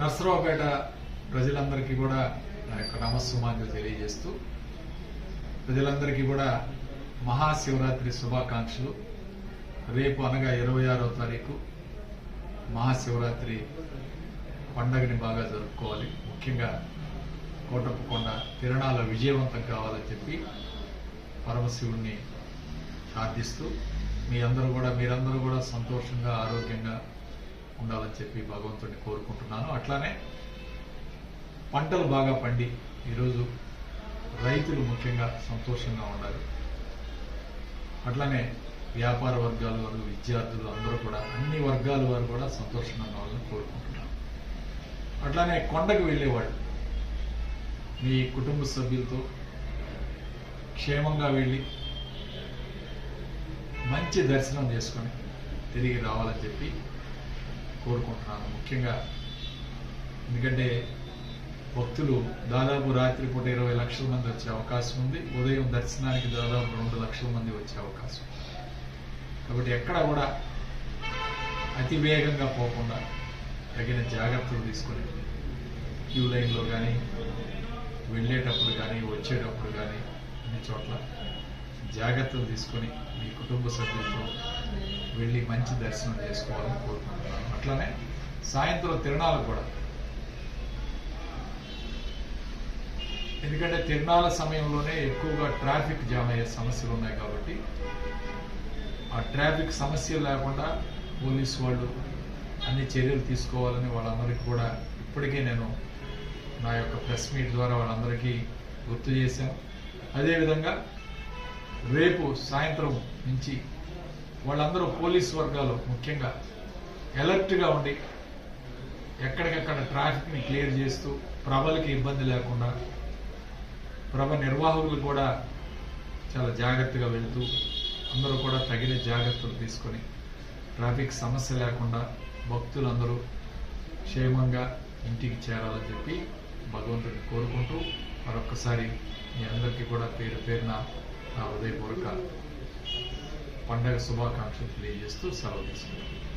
నర్సరావుపేట ప్రజలందరికీ కూడా నా యొక్క నమస్సుమాంజలు తెలియజేస్తూ ప్రజలందరికీ కూడా మహాశివరాత్రి శుభాకాంక్షలు. రేపు అనగా ఇరవై ఆరో తారీఖు మహాశివరాత్రి పండగని బాగా జరుపుకోవాలి. ముఖ్యంగా కోటప్పకొండ తిరణాల విజయవంతం కావాలని చెప్పి పరమశివుణ్ణి ప్రార్థిస్తూ మీ అందరూ కూడా మీరందరూ కూడా సంతోషంగా ఆరోగ్యంగా ఉండాలని చెప్పి భగవంతుడిని కోరుకుంటున్నాను. అట్లానే పంటలు బాగా పండి ఈరోజు రైతులు ముఖ్యంగా సంతోషంగా ఉండాలి అట్లానే వ్యాపార వర్గాల వారు విద్యార్థులు అందరూ కూడా అన్ని వర్గాల వారు కూడా సంతోషంగా ఉండాలని కోరుకుంటున్నాను. అట్లానే కొండకు వెళ్ళేవాళ్ళు మీ కుటుంబ సభ్యులతో క్షేమంగా వెళ్ళి మంచి దర్శనం చేసుకొని తిరిగి రావాలని చెప్పి కోరుకుంటున్నాను ముఖ్యంగా. ఎందుకంటే భక్తులు దాదాపు రాత్రి పూట ఇరవై లక్షల మంది వచ్చే అవకాశం ఉంది. ఉదయం దర్శనానికి దాదాపు రెండు లక్షల మంది వచ్చే అవకాశం కాబట్టి ఎక్కడ కూడా అతి వేగంగా పోకుండా తగిన జాగ్రత్తలు తీసుకొని క్యూ లైన్లో కానీ వెళ్ళేటప్పుడు కానీ వచ్చేటప్పుడు కానీ అన్ని చోట్ల జాగ్రత్తలు తీసుకొని మీ కుటుంబ సభ్యులతో వెళ్ళి మంచి దర్శనం చేసుకోవాలని కోరుకుంటున్నాను. అట్లనే సాయంత్రం తిరణాలు కూడా. ఎందుకంటే తిరణాల సమయంలోనే ఎక్కువగా ట్రాఫిక్ జామ్ అయ్యే సమస్యలు ఉన్నాయి కాబట్టి ఆ ట్రాఫిక్ సమస్య లేకుండా పోలీసు వాళ్ళు అన్ని చర్యలు తీసుకోవాలని వాళ్ళందరికీ కూడా ఇప్పటికే నేను నా యొక్క ప్రెస్ మీట్ ద్వారా వాళ్ళందరికీ గుర్తు చేశాను. అదేవిధంగా రేపు సాయంత్రం నుంచి వాళ్ళందరూ పోలీస్ వర్గాలు ముఖ్యంగా ఎలర్ట్గా ఉండి ఎక్కడికక్కడ ట్రాఫిక్ని క్లియర్ చేస్తూ ప్రభలకి ఇబ్బంది లేకుండా ప్రభ నిర్వాహకులు కూడా చాలా జాగ్రత్తగా వెళుతూ అందరూ కూడా తగిన జాగ్రత్తలు తీసుకొని ట్రాఫిక్ సమస్య లేకుండా భక్తులందరూ క్షేమంగా ఇంటికి చేరాలని చెప్పి భగవంతుడిని కోరుకుంటూ మరొక్కసారి మీ అందరికీ కూడా పేరు పేరున నా హృదయపూర్వక పండగ శుభాకాంక్షలు తెలియజేస్తూ సెలవు తీసుకుంటాను